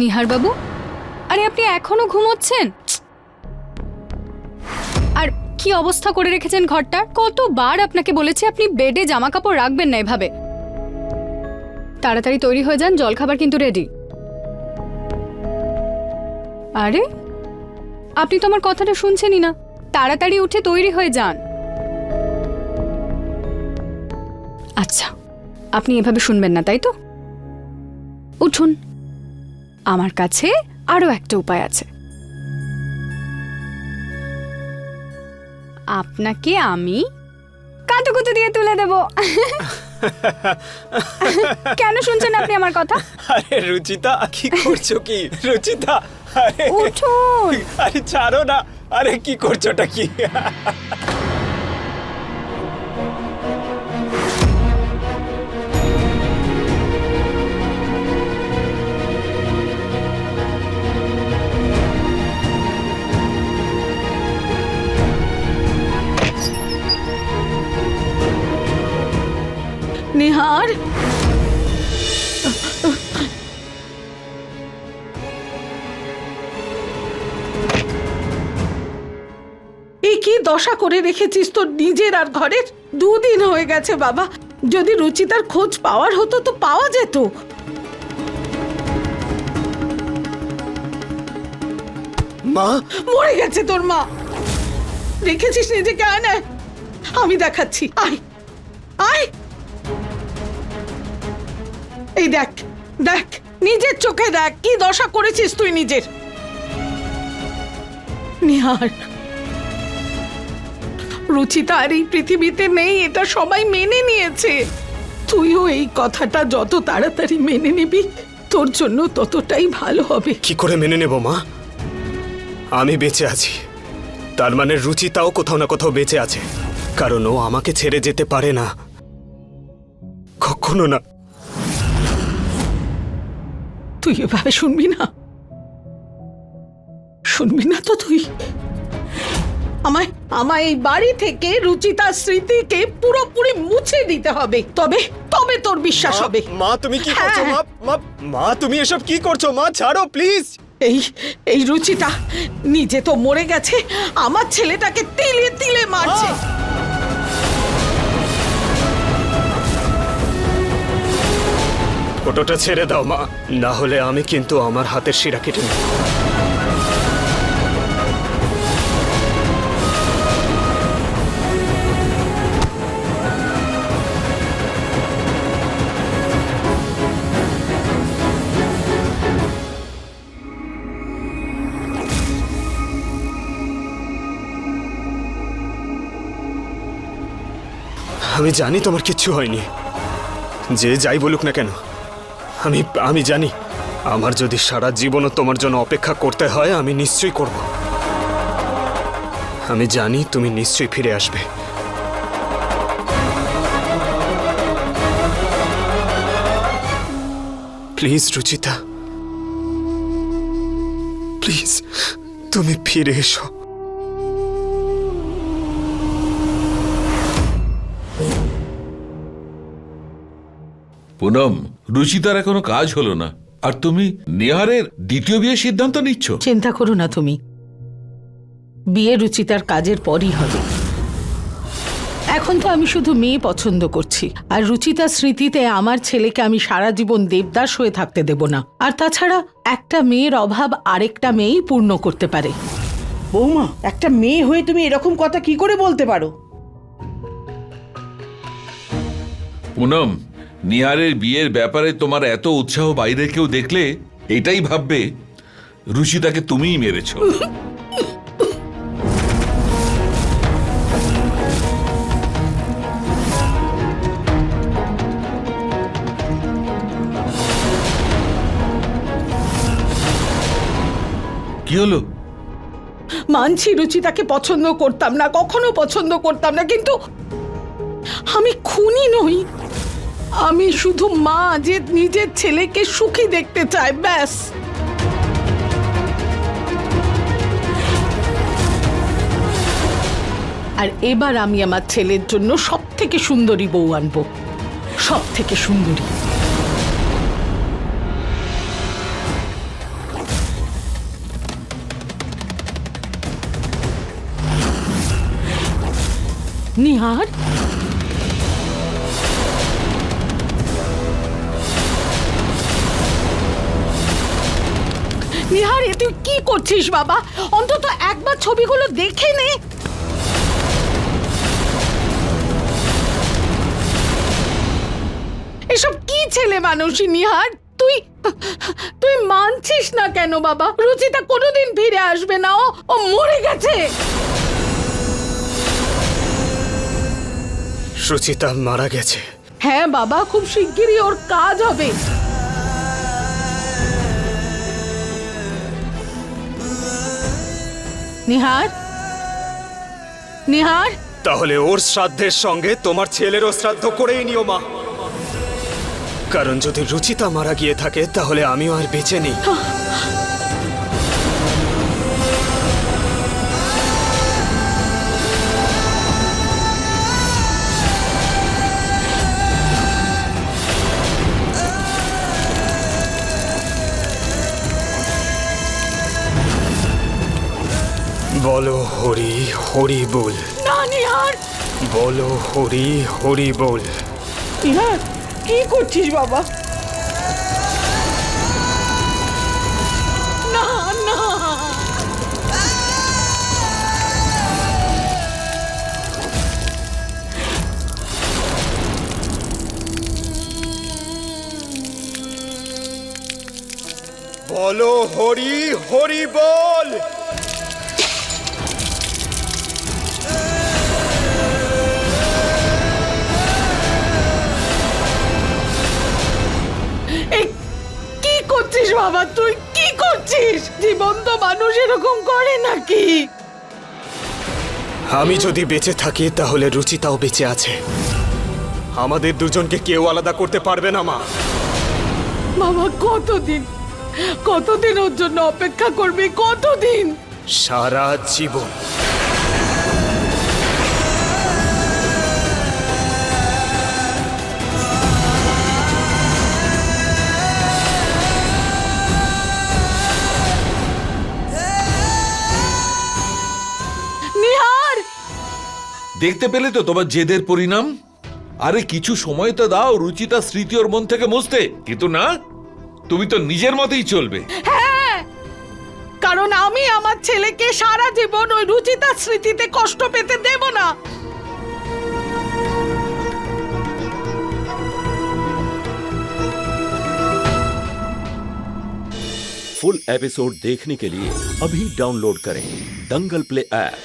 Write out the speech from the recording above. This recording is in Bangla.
নিহার বাবু আরে, আপনি এখনও ঘুমোচ্ছেন? আর কি অবস্থা করে রেখেছেন ঘরটা? কতবার আপনাকে বলেছি আপনি বেডে জামা কাপড় রাখবেন না এভাবে। তাড়াতাড়ি তৈরি হয়ে যান, জলখাবার কিন্তু রেডি আরে, আপনি তো আমার কথাটা শুনছেনই না। তাড়াতাড়ি উঠে তৈরি হয়ে যান। আচ্ছা আপনি এভাবে শুনবেন না, তাই তো? উঠুন। আমার কাছে আরও একটা উপায় আছে। আপনাকে আমি কাতুকুতু দিয়ে তুলে দেব। কেন শুনছেন আপনি আমার কথা? আরে রুচিতা কি করছ কি? রুচিতা আরে উঠুন। আরে ছাড়ো না। আরে কি করছোটা কি? এই কি দশা করে রেখেছিস তোর নিজের আর ঘরের? দুদিন হয়ে গেছে বাবা। যদি রুচিতার খোঁজ পাওয়ার হতো তো পাওয়া যেত। মা? মরে গেছে তোর মা। রেখেছিস নিজেকে আয় না আমি দেখাচ্ছি। আয়। আয়। এই দেখ দেখ, নিজের চোখে দেখ, কি দশা করেছিস তুই নিজের। নিহার, রুচিতা আর এই পৃথিবীতে নেই, এটা সবাই মেনে নিয়েছে। তুইও এই কথাটা যত তাড়াতাড়ি মেনে নিবি, তোর জন্য ততটাই ভালো হবে। কি করে মেনে নেব, মা? আমি বেঁচে আছি। তার মানে রুচিতাও কোথাও না কোথাও বেঁচে আছে। কারণ ও আমাকে ছেড়ে যেতে পারে না। কখনো না। তুই এভাবে শুনবি না? শুনবি না তো তুই? আমায় আমায় এই বাড়ি থেকে রুচিতার স্মৃতিকে পুরোপুরি মুছে দিতে হবে। তবে তবে তোর বিশ্বাস হবে। মা- তুমি কি করছ? মা হ্যাঁ। মা মা তুমি এসব কি করছ? মা ছাড়ো প্লিজ। এই এই রুচিতা নিজে তো মরে গেছে আমার ছেলেটাকে তিলে তিলে মারছে। ফটোটা ছেড়ে দাও, মা। না হলে আমি কিন্তু আমার হাতের শিরা কেটে নেব। আমি জানি তোমার কিচ্ছু হয়নি। যে যাই বলুক না কেন। আমি আমি জানি। আমার যদি সারা জীবনও তোমার জন্য অপেক্ষা করতে হয়, আমি নিশ্চয়ই করব। আমি জানি তুমি নিশ্চয়ই ফিরে আসবে। প্লিজ, রুচিতা। প্লিজ, তুমি ফিরে এসো। পুনম রুচিতার এখনও কাজ হলো না। আর তুমি নেহারের দ্বিতীয় বিয়ের সিদ্ধান্ত নিচ্ছ? চিন্তা করো না তুমি। বিয়ে রুচিতার কাজের পরই হবে। এখন তো আমি শুধু মেয়ে পছন্দ করছি। আর রুচিতার স্মৃতিতে আমার ছেলেকে আমি সারা জীবন দেবদাস হয়ে থাকতে দেব না। আর তাছাড়া একটা মেয়ের অভাব আরেকটা মেয়েই পূর্ণ করতে পারে। বৌমা একটা মেয়ে হয়ে তুমি এরকম কথা কি করে বলতে পারো? পুনম নিহারের বিয়ের ব্যাপারে তোমার এত উৎসাহ বাইরে কেউ দেখলে এটাই ভাববে রুচিতাকে তুমিই মেরেছ। কি হলো? মানছি রুচিতাকে পছন্দ করতাম না, কখনো পছন্দ করতাম না, কিন্তু আমি খুনি নই। আমি শুধু মা যে নিজের ছেলেকে সুখী দেখতে চায়, ব্যাস। আর এবার আমি আমার ছেলের জন্য সব থেকে সুন্দরী বউ আনব। সব থেকে সুন্দরী। নিহার? নিহার তুই কি করছিস বাবা? অন্তত একবার ছবিগুলো দেখে নে। এসব কি ছেলে মানুষই নিহার? তুই তুই মানছিস না কেন বাবা? রুচিতা কোনোদিন ফিরে আসবে না ও ও মরে গেছে। সুচিতা মারা গেছে। হ্যাঁ বাবা খুব শিগগিরই ওর কাজ হবে। নিহার? নিহার? তাহলে ওর শ্রাদ্ধের সঙ্গে তোমার ছেলেরও শ্রাদ্ধ করেই নিও মা। কারণ যদি রুচিতা মারা গিয়ে থাকে তাহলে আমিও আর বেঁচে নেই। বলো হরি হরি বল। না নিহার। বলো হরি হরি বল। নিহার কি করছিস বাবা? না না। বলো হরি হরি বল। এরকম করে নাকি? আমি যদি বেঁচে থাকি তাহলে রুচিতাও বেঁচে আছে। আমাদের দুজনকে কেউ আলাদা করতে পারবে না মা। বাবা কতদিন? কতদিন ওর জন্য অপেক্ষা করবে? কতদিন? সারা জীবন। দেখতে পেলে তো তোমার জেদের পরিণাম আরে কিছু সময় তো দাও রুচিতা স্মৃতি ওর মন থেকে মুছতে কিন্তু না তুমি তো নিজের মতেই চলবে হ্যাঁ কারণ আমি আমার ছেলেকে সারা জীবন ওই রুচিতার স্মৃতিতে কষ্ট পেতে দেব না फुल एपिसोड देखने के लिए अभी डाउनलोड करें दंगल प्ले ऐप